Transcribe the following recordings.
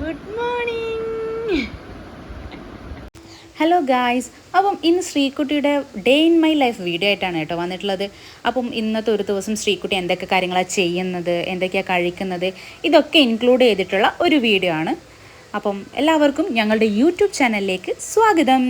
Good morning hello guys അപ്പം ഇന്ന് ശ്രീകുട്ടിയുടെ day in my life video ആയിട്ടാണ് കേട്ടോ വന്നിട്ടുള്ളത്. അപ്പം ഇന്നത്തെ ഒരു ദിവസം ശ്രീകുട്ടി എന്തൊക്കെ കാര്യങ്ങളാണ് ചെയ്യുന്നത് എന്തൊക്കെയാണ് കഴിക്കുന്നത് ഇതൊക്കെ ഇൻക്ലൂഡ് ചെയ്തിട്ടുള്ള ഒരു വീഡിയോ ആണ്. അപ്പം എല്ലാവർക്കും ഞങ്ങളുടെ യൂട്യൂബ് ചാനലിലേക്ക് സ്വാഗതം.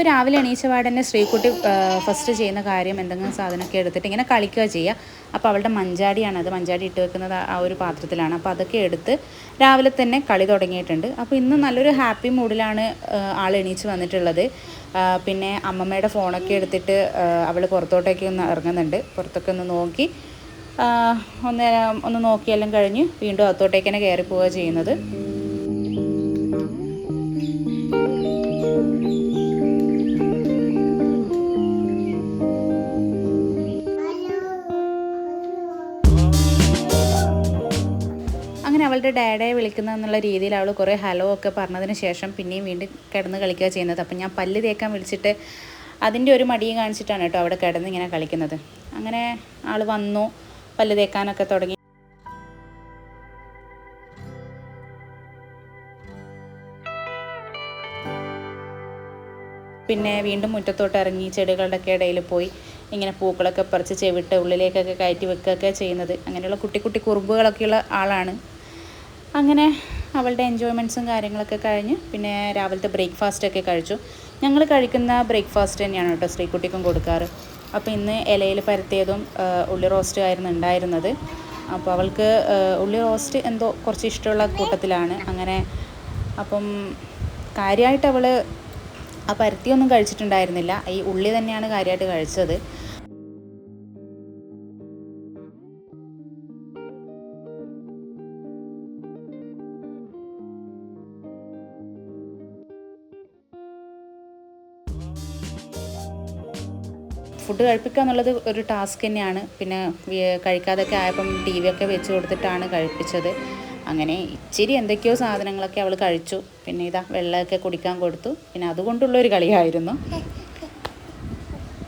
അപ്പോൾ രാവിലെ എണീച്ച പാടന്നെ ശ്രീകുട്ടി ഫസ്റ്റ് ചെയ്യുന്ന കാര്യം എന്തെങ്കിലും സാധനമൊക്കെ എടുത്തിട്ട് ഇങ്ങനെ കളിക്കുക ചെയ്യുക അപ്പോൾ അവളുടെ മഞ്ചാടിയാണ് അത്. മഞ്ചാടി ഇട്ട് വെക്കുന്നത് ആ ഒരു പാത്രത്തിലാണ്. അപ്പോൾ അതൊക്കെ എടുത്ത് രാവിലെ തന്നെ കളി തുടങ്ങിയിട്ടുണ്ട്. അപ്പോൾ ഇന്ന് നല്ലൊരു ഹാപ്പി മൂഡിലാണ് ആൾ എണീച്ച് വന്നിട്ടുള്ളത്. പിന്നെ അമ്മമ്മയുടെ ഫോണൊക്കെ എടുത്തിട്ട് അവൾ പുറത്തോട്ടേക്ക് ഒന്ന് ഇറങ്ങുന്നുണ്ട്. പുറത്തൊക്കെ ഒന്ന് നോക്കി ഒന്ന് ഒന്ന് നോക്കിയെല്ലാം കഴിഞ്ഞ് വീണ്ടും അകത്തോട്ടേക്ക് തന്നെ കയറി പോവുക ചെയ്യുന്നത്. ഡാഡയെ വിളിക്കുന്ന എന്നുള്ള രീതിയിൽ അവൾ കുറേ ഹലോ ഒക്കെ പറഞ്ഞതിന് ശേഷം പിന്നെയും വീണ്ടും കിടന്ന് കളിക്കുക ചെയ്യുന്നത്. അപ്പം ഞാൻ പല്ല് തേക്കാൻ വിളിച്ചിട്ട് അതിന്റെ ഒരു മടിയും കാണിച്ചിട്ടാണ് കേട്ടോ അവിടെ കിടന്ന് ഇങ്ങനെ കളിക്കുന്നത്. അങ്ങനെ ആൾ വന്നു പല്ല് തേക്കാനൊക്കെ തുടങ്ങി. പിന്നെ വീണ്ടും മുറ്റത്തോട്ട് ഇറങ്ങി ചെടികളുടെയൊക്കെ ഇടയിൽ പോയി. ഇങ്ങനെ പൂക്കളൊക്കെ പറിച്ച് ചെവിട്ട് ഉള്ളിലേക്കൊക്കെ കയറ്റി വെക്കുകയൊക്കെ ചെയ്യുന്നത്. അങ്ങനെയുള്ള കുട്ടി കുട്ടി കുറുമ്പുകളൊക്കെയുള്ള ആളാണ്. അങ്ങനെ അവളുടെ എൻജോയ്മെന്റ്സും കാര്യങ്ങളൊക്കെ കഴിഞ്ഞ് പിന്നെ രാവിലത്തെ ബ്രേക്ക്ഫാസ്റ്റൊക്കെ കഴിച്ചു. ഞങ്ങൾ കഴിക്കുന്ന ബ്രേക്ക്ഫാസ്റ്റ് തന്നെയാണ് കേട്ടോ സ്ത്രീക്കുട്ടിക്കും കൊടുക്കാറ്. അപ്പോൾ ഇന്ന് ഇലയിൽ പരത്തിയതും ഉള്ളി റോസ്റ്റ് ആയിരുന്നു ഉണ്ടായിരുന്നത്. അപ്പോൾ അവൾക്ക് ഉള്ളി റോസ്റ്റ് എന്തോ കുറച്ച് ഇഷ്ടമുള്ള കൂട്ടത്തിലാണ്. അങ്ങനെ അപ്പം കാര്യമായിട്ട് അവൾ ആ പരത്തിയൊന്നും കഴിച്ചിട്ടുണ്ടായിരുന്നില്ല. ഈ ഉള്ളി തന്നെയാണ് കാര്യമായിട്ട് കഴിച്ചത്. ഫുഡ് കഴിപ്പിക്കുക എന്നുള്ളത് ഒരു ടാസ്ക് തന്നെയാണ്. പിന്നെ കഴിക്കാതൊക്കെ ആയപ്പം ടി വി ഒക്കെ വെച്ച് കൊടുത്തിട്ടാണ് കഴിപ്പിച്ചത്. അങ്ങനെ ഇച്ചിരി എന്തൊക്കെയോ സാധനങ്ങളൊക്കെ അവൾ കഴിച്ചു. പിന്നെ ഇതാ വെള്ളമൊക്കെ കുടിക്കാൻ കൊടുത്തു. പിന്നെ അതുകൊണ്ടുള്ളൊരു കളിയായിരുന്നു.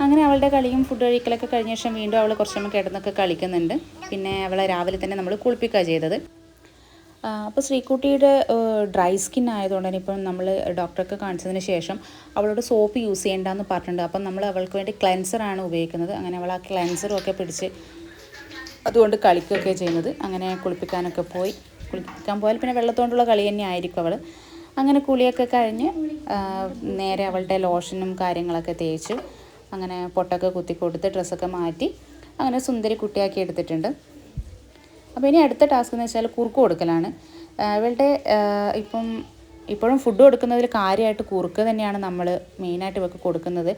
അങ്ങനെ അവളുടെ കളിയും ഫുഡ് കഴിക്കലൊക്കെ കഴിഞ്ഞ ശേഷം വീണ്ടും അവൾ കുറച്ചമ്മ കിടന്നൊക്കെ കളിക്കുന്നുണ്ട്. പിന്നെ അവളെ രാവിലെ തന്നെ നമ്മൾ കുളിപ്പിക്കുക ചെയ്തത്. അപ്പോൾ ശ്രീകുട്ടിയുടെ ഡ്രൈ സ്കിൻ ആയതുകൊണ്ട് തന്നെ ഇപ്പം നമ്മൾ ഡോക്ടറൊക്കെ കാണിച്ചതിന് ശേഷം അവളോട് സോപ്പ് യൂസ് ചെയ്യേണ്ടെന്ന് പറഞ്ഞിട്ടുണ്ട്. അപ്പം നമ്മൾ അവൾക്ക് വേണ്ടി ക്ലെൻസറാണ് ഉപയോഗിക്കുന്നത്. അങ്ങനെ അവൾ ആ ക്ലെൻസറും ഒക്കെ പിടിച്ച് അതുകൊണ്ട് കളിക്കുകയൊക്കെ ചെയ്യുന്നത്. അങ്ങനെ കുളിപ്പിക്കാനൊക്കെ പോയി. കുളിപ്പിക്കാൻ പോയാൽ പിന്നെ വെള്ളത്തോണ്ടുള്ള കളി തന്നെ ആയിരിക്കും അവൾ അങ്ങനെ കുളിയൊക്കെ കഴിഞ്ഞ് നേരെ അവളുടെ ലോഷനും കാര്യങ്ങളൊക്കെ തേച്ച് അങ്ങനെ പൊട്ടൊക്കെ കുത്തി കൊടുത്ത് ഡ്രസ്സൊക്കെ മാറ്റി അങ്ങനെ സുന്ദരി കുട്ടിയാക്കി എടുത്തിട്ടുണ്ട്. അപ്പോൾ ഇനി അടുത്ത ടാസ്ക് എന്ന് വെച്ചാൽ കുറുക്ക് കൊടുക്കലാണ്. ഇവളുടെ ഇപ്പം ഇപ്പോഴും ഫുഡ് കൊടുക്കുന്നതിൽ കാര്യമായിട്ട് കുറുക്ക് തന്നെയാണ് നമ്മൾ മെയിനായിട്ട് ഇവൾക്ക് കൊടുക്കുന്നത്.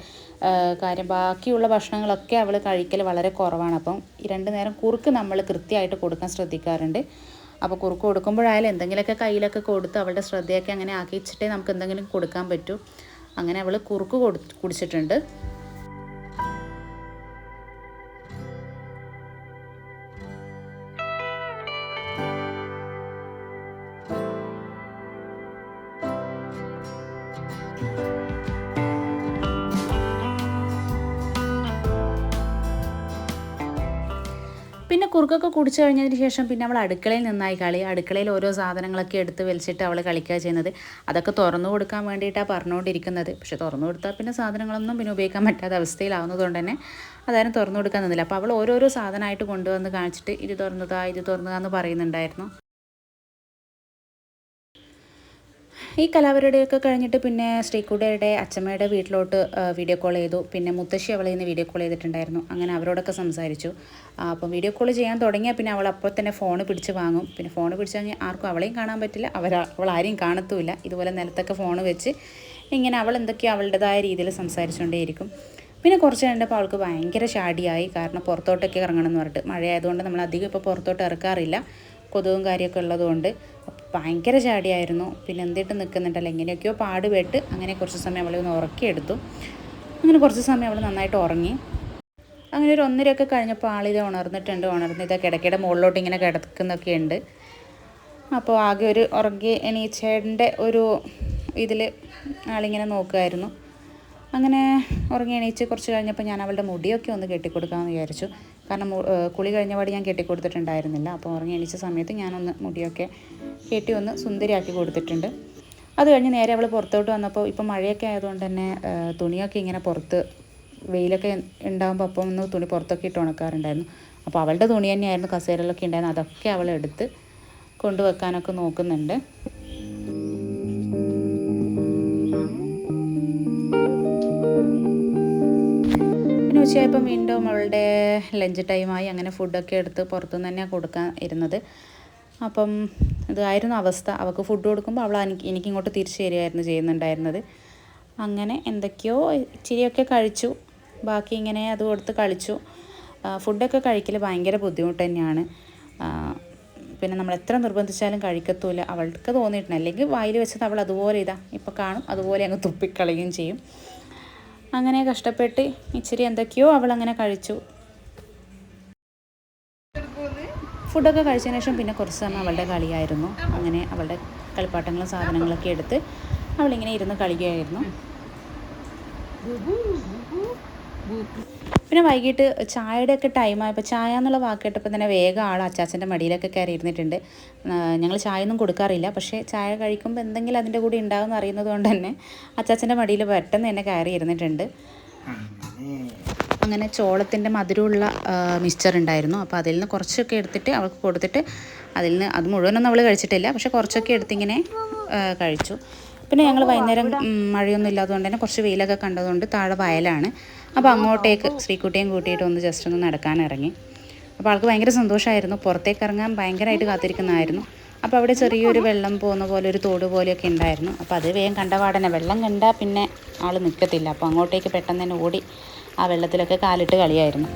കാര്യം ബാക്കിയുള്ള ഭക്ഷണങ്ങളൊക്കെ അവൾ കഴിക്കൽ വളരെ കുറവാണ്. അപ്പം രണ്ട് നേരം കുറുക്ക് നമ്മൾ കൃത്യമായിട്ട് കൊടുക്കാൻ ശ്രദ്ധിക്കാറുണ്ട്. അപ്പോൾ കുറുക്ക് കൊടുക്കുമ്പോഴായാലും എന്തെങ്കിലുമൊക്കെ കയ്യിലൊക്കെ കൊടുത്ത് അവളുടെ ശ്രദ്ധയൊക്കെ അങ്ങനെ ആക്കിച്ചിട്ടേ നമുക്ക് എന്തെങ്കിലും കൊടുക്കാൻ പറ്റൂ. അങ്ങനെ അവൾ കുറുക്ക് കൊടു കുടിച്ചിട്ടുണ്ട്. പിന്നെ കുറുക്കൊക്കെ കുടിച്ചു കഴിഞ്ഞതിന് ശേഷം പിന്നെ അവൾ അടുക്കളയിൽ നിന്നായി കളി. അടുക്കളയിൽ ഓരോ സാധനങ്ങളൊക്കെ എടുത്ത് വലിച്ചിട്ട് അവൾ കളിക്കുക ചെയ്യുന്നത്. അതൊക്കെ തുറന്നു കൊടുക്കാൻ വേണ്ടിയിട്ടാണ് പറഞ്ഞുകൊണ്ടിരിക്കുന്നത്. പക്ഷെ തുറന്നു കൊടുത്താൽ പിന്നെ സാധനങ്ങളൊന്നും പിന്നെ ഉപയോഗിക്കാൻ പറ്റാത്ത അവസ്ഥയിലാവുന്നതുകൊണ്ട് തന്നെ അതാരും തുറന്നു കൊടുക്കാൻ നിന്നില്ല. അപ്പോൾ അവൾ ഓരോരോ സാധനമായിട്ട് കൊണ്ടുവന്ന് കാണിച്ചിട്ട് ഇത് തുറന്നതാ ഇത് തുറന്നതാന്ന് പറയുന്നുണ്ടായിരുന്നു. ഈ കലാപരിപാടിയൊക്കെ കഴിഞ്ഞിട്ട് പിന്നെ ശ്രീകുടയുടെ അച്ഛമ്മയുടെ വീട്ടിലോട്ട് വീഡിയോ കോൾ ചെയ്തു. പിന്നെ മുത്തശ്ശി അവളെ ഇന്ന് വീഡിയോ കോൾ ചെയ്തിട്ടുണ്ടായിരുന്നു. അങ്ങനെ അവരോടൊക്കെ സംസാരിച്ചു. അപ്പം വീഡിയോ കോൾ ചെയ്യാൻ തുടങ്ങിയാൽ പിന്നെ അവൾ അപ്പോൾ തന്നെ ഫോൺ പിടിച്ച് വാങ്ങും. പിന്നെ ഫോൺ പിടിച്ച് കഴിഞ്ഞാൽ ആർക്കും അവളെയും കാണാൻ പറ്റില്ല. അവർ അവൾ ആരെയും കാണത്തുമില്ല. ഇതുപോലെ നിലത്തൊക്കെ ഫോൺ വെച്ച് ഇങ്ങനെ അവൾ എന്തൊക്കെയോ അവളുടേതായ രീതിയിൽ സംസാരിച്ചുകൊണ്ടേയിരിക്കും. പിന്നെ കുറച്ച് കഴിഞ്ഞപ്പോൾ അവൾക്ക് ഭയങ്കര ഷാടിയായി കാരണം പുറത്തോട്ടൊക്കെ ഇറങ്ങണം എന്ന് പറഞ്ഞിട്ട്. മഴയായതുകൊണ്ട് നമ്മൾ അധികം ഇപ്പോൾ പുറത്തോട്ട് ഇറക്കാറില്ല. കൊതുകും കാര്യമൊക്കെ ഉള്ളതുകൊണ്ട്. ഭയങ്കര ചാടിയായിരുന്നു. പിന്നെ എന്തിട്ട് നിൽക്കുന്നുണ്ടല്ലോ എങ്ങനെയൊക്കെയോ പാടുപെട്ട് അങ്ങനെ കുറച്ച് സമയം അവളെ ഒന്ന് ഉറക്കിയെടുത്തു. അങ്ങനെ കുറച്ച് സമയം അവൾ നന്നായിട്ട് ഉറങ്ങി. അങ്ങനെ ഒരു ഒന്നരയൊക്കെ കഴിഞ്ഞപ്പോൾ ആളിത് ഉണർന്നിട്ടുണ്ട്. ഉണർന്ന് ഇത് കിടക്കയുടെ മുകളിലോട്ട് ഇങ്ങനെ കിടക്കുന്നൊക്കെ ഉണ്ട്. അപ്പോൾ ആകെ ഒരു ഉറങ്ങി എണീച്ചേന്റെ ഒരു ഇതിൽ ആളിങ്ങനെ നോക്കുമായിരുന്നു അങ്ങനെ ഉറങ്ങി എണീച്ച് കുറച്ച് കഴിഞ്ഞപ്പോൾ ഞാൻ അവളുടെ മുടിയൊക്കെ ഒന്ന് കെട്ടിക്കൊടുക്കാമെന്ന് വിചാരിച്ചു. കാരണം കുളി കഴിഞ്ഞപാട് ഞാൻ കെട്ടി കെട്ടിക്കൊടുത്തിട്ടുണ്ടായിരുന്നില്ല അപ്പോൾ ഉറങ്ങി എണീച്ച സമയത്ത് ഞാനൊന്ന് മുടിയൊക്കെ കെട്ടി ഒന്ന് സുന്ദരിയാക്കി കൊടുത്തിട്ടുണ്ട്. അത് കഴിഞ്ഞ് നേരെ അവൾ പുറത്തോട്ട് വന്നപ്പോൾ ഇപ്പം മഴയൊക്കെ ആയതുകൊണ്ട് തന്നെ തുണിയൊക്കെ ഇങ്ങനെ പുറത്ത് വെയിലൊക്കെ ഉണ്ടാകുമ്പോൾ അപ്പം ഒന്ന് തുണി പുറത്തൊക്കെ ഇട്ട് ഉണക്കാറുണ്ടായിരുന്നു. അപ്പോൾ അവളുടെ തുണി തന്നെയായിരുന്നു കസേരയിലൊക്കെ ഉണ്ടായിരുന്നു അതൊക്കെ അവൾ എടുത്ത് കൊണ്ടുവെക്കാനൊക്കെ നോക്കുന്നുണ്ട്. ഉച്ചയായപ്പം വീണ്ടും അവളുടെ ലഞ്ച് ടൈമായി അങ്ങനെ ഫുഡൊക്കെ എടുത്ത് പുറത്തുനിന്ന് തന്നെയാണ് കൊടുക്കാൻ ഇരുന്നത്. അപ്പം ഇതായിരുന്നു അവസ്ഥ. അവൾക്ക് ഫുഡ് കൊടുക്കുമ്പോൾ അവൾ എനിക്ക് എനിക്കിങ്ങോട്ട് തിരിച്ചു തരികയായിരുന്നു ചെയ്യുന്നുണ്ടായിരുന്നത്. അങ്ങനെ എന്തൊക്കെയോ ഇച്ചിരിയൊക്കെ കഴിച്ചു. ബാക്കി ഇങ്ങനെ അത് കൊടുത്ത് കളിച്ചു. ഫുഡൊക്കെ കഴിക്കൽ ഭയങ്കര ബുദ്ധിമുട്ട് തന്നെയാണ്. പിന്നെ നമ്മൾ എത്ര നിർബന്ധിച്ചാലും കഴിക്കത്തൂല. അവൾക്ക് തോന്നിയിട്ടുണ്ട്. അല്ലെങ്കിൽ വായിൽ വെച്ചത് അവൾ അതുപോലെ ഇതാ ഇപ്പോൾ കാണും. അതുപോലെ അങ്ങ് തുപ്പിക്കളയുകയും ചെയ്യും. അങ്ങനെ കഷ്ടപ്പെട്ട് ഇച്ചിരി എന്തൊക്കെയോ അവൾ അങ്ങനെ കഴിച്ചു. ഫുഡൊക്കെ കഴിച്ചതിന് ശേഷം പിന്നെ കുറച്ച് സമയം അവളുടെ കളിയായിരുന്നു. അങ്ങനെ അവളുടെ കളിപ്പാട്ടങ്ങളും സാധനങ്ങളൊക്കെ എടുത്ത് അവളിങ്ങനെ ഇരുന്ന് കളിക്കുകയായിരുന്നു. പിന്നെ വൈകിട്ട് ചായയുടെ ഒക്കെ ടൈമായപ്പോൾ ചായ എന്നുള്ള വാക്ക് കേട്ടപ്പോൾ തന്നെ വേഗം ആൾ അച്ചാച്ചന്റെ മടിയിലൊക്കെ കയറി ഇരുന്നിട്ടുണ്ട്. ഞങ്ങൾ ചായ ഒന്നും കൊടുക്കാറില്ല. പക്ഷേ ചായ കഴിക്കുമ്പോൾ എന്തെങ്കിലും അതിന്റെ കൂടെ ഉണ്ടാകുമെന്ന് അറിയുന്നത് കൊണ്ട് തന്നെ അച്ചാച്ചന്റെ മടിയിൽ പെട്ടെന്ന് തന്നെ കയറി ഇരുന്നിട്ടുണ്ട്. അങ്ങനെ ചോളത്തിന്റെ മധുരമുള്ള മിക്സ്ചർ ഉണ്ടായിരുന്നു. അപ്പോൾ അതിൽ നിന്ന് കുറച്ചൊക്കെ എടുത്തിട്ട് അവൾക്ക് കൊടുത്തിട്ട് അതിൽ നിന്ന് അത് മുഴുവനൊന്നും അവൾ കഴിച്ചിട്ടില്ല. പക്ഷെ കുറച്ചൊക്കെ എടുത്തിങ്ങനെ കഴിച്ചു. പിന്നെ ഞങ്ങൾ വൈകുന്നേരം മഴയൊന്നും ഇല്ലാത്തതുകൊണ്ട് തന്നെ കുറച്ച് വെയിലൊക്കെ കണ്ടതുകൊണ്ട് താഴെ വയലാണ്. അപ്പോൾ അങ്ങോട്ടേക്ക് ശ്രീക്കുട്ടിയും കൂട്ടിയിട്ട് ഒന്ന് ജസ്റ്റ് ഒന്ന് നടക്കാൻ ഇറങ്ങി. അപ്പോൾ ആൾക്ക് ഭയങ്കര സന്തോഷമായിരുന്നു പുറത്തേക്ക് ഇറങ്ങാൻ ഭയങ്കരമായിട്ട് കാത്തിരിക്കുന്നതായിരുന്നു. അപ്പോൾ അവിടെ ചെറിയൊരു വെള്ളം പോകുന്ന പോലെ ഒരു തോട് പോലെയൊക്കെ ഉണ്ടായിരുന്നു. അപ്പോൾ അത് വേഗം കണ്ട പാടനെ വെള്ളം കണ്ടാൽ പിന്നെ ആൾ നിൽക്കത്തില്ല അപ്പോൾ അങ്ങോട്ടേക്ക് പെട്ടെന്ന് തന്നെ ഓടി ആ വെള്ളത്തിലൊക്കെ കാലിട്ട് കളിയായിരുന്നു.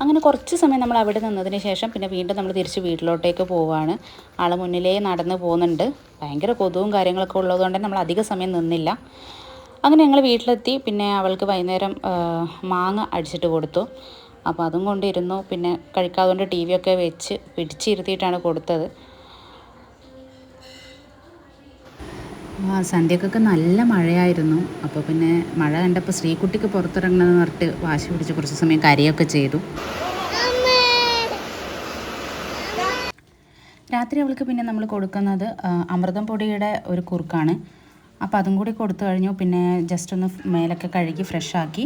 അങ്ങനെ കുറച്ച് സമയം നമ്മൾ അവിടെ നിന്നതിന് ശേഷം പിന്നെ വീണ്ടും നമ്മൾ തിരിച്ച് വീട്ടിലോട്ടേക്ക് പോവുകയാണ് ആൾ മുന്നിലേ നടന്ന് പോകുന്നുണ്ട്. ഭയങ്കര കൊതുവും കാര്യങ്ങളൊക്കെ ഉള്ളതുകൊണ്ട് നമ്മൾ അധിക സമയം നിന്നില്ല. അങ്ങനെ ഞങ്ങൾ വീട്ടിലെത്തി. പിന്നെ അവൾക്ക് വൈകുന്നേരം മാങ്ങ അടിച്ചിട്ട് കൊടുത്തു. അപ്പോൾ അതും കൊണ്ടിരുന്നു. പിന്നെ കഴിക്കാതുകൊണ്ട് ടി ഒക്കെ വെച്ച് പിടിച്ചിരുത്തിയിട്ടാണ് കൊടുത്തത്. ആ സന്ധ്യക്കൊക്കെ നല്ല മഴയായിരുന്നു. അപ്പോൾ പിന്നെ മഴ കണ്ടപ്പോൾ ശ്രീകുട്ടിക്ക് പുറത്തിറങ്ങണമെന്ന് പറഞ്ഞിട്ട് വാശി പിടിച്ച് കുറച്ച് സമയം കരിയൊക്കെ ചെയ്തു. രാത്രി അവൾക്ക് പിന്നെ നമ്മൾ കൊടുക്കുന്നത് അമൃതം പൊടിയുടെ ഒരു കുറുക്കാണ്. അപ്പോൾ അതും കൂടി കൊടുത്തു കഴിഞ്ഞു. പിന്നെ ജസ്റ്റ് ഒന്ന് മേലൊക്കെ കഴുകി ഫ്രഷ് ആക്കി.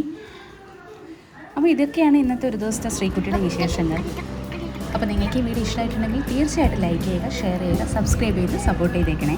അപ്പോൾ ഇതൊക്കെയാണ് ഇന്നത്തെ ഒരു ദിവസത്തെ ശ്രീകുട്ടിയുടെ വിശേഷങ്ങൾ. അപ്പോൾ നിങ്ങൾക്ക് ഈ വീഡിയോ ഇഷ്ടമായിട്ടുണ്ടെങ്കിൽ തീർച്ചയായിട്ടും ലൈക്ക് ചെയ്യുക ഷെയർ ചെയ്യുക സബ്സ്ക്രൈബ് ചെയ്ത് സപ്പോർട്ട് ചെയ്തേക്കണേ.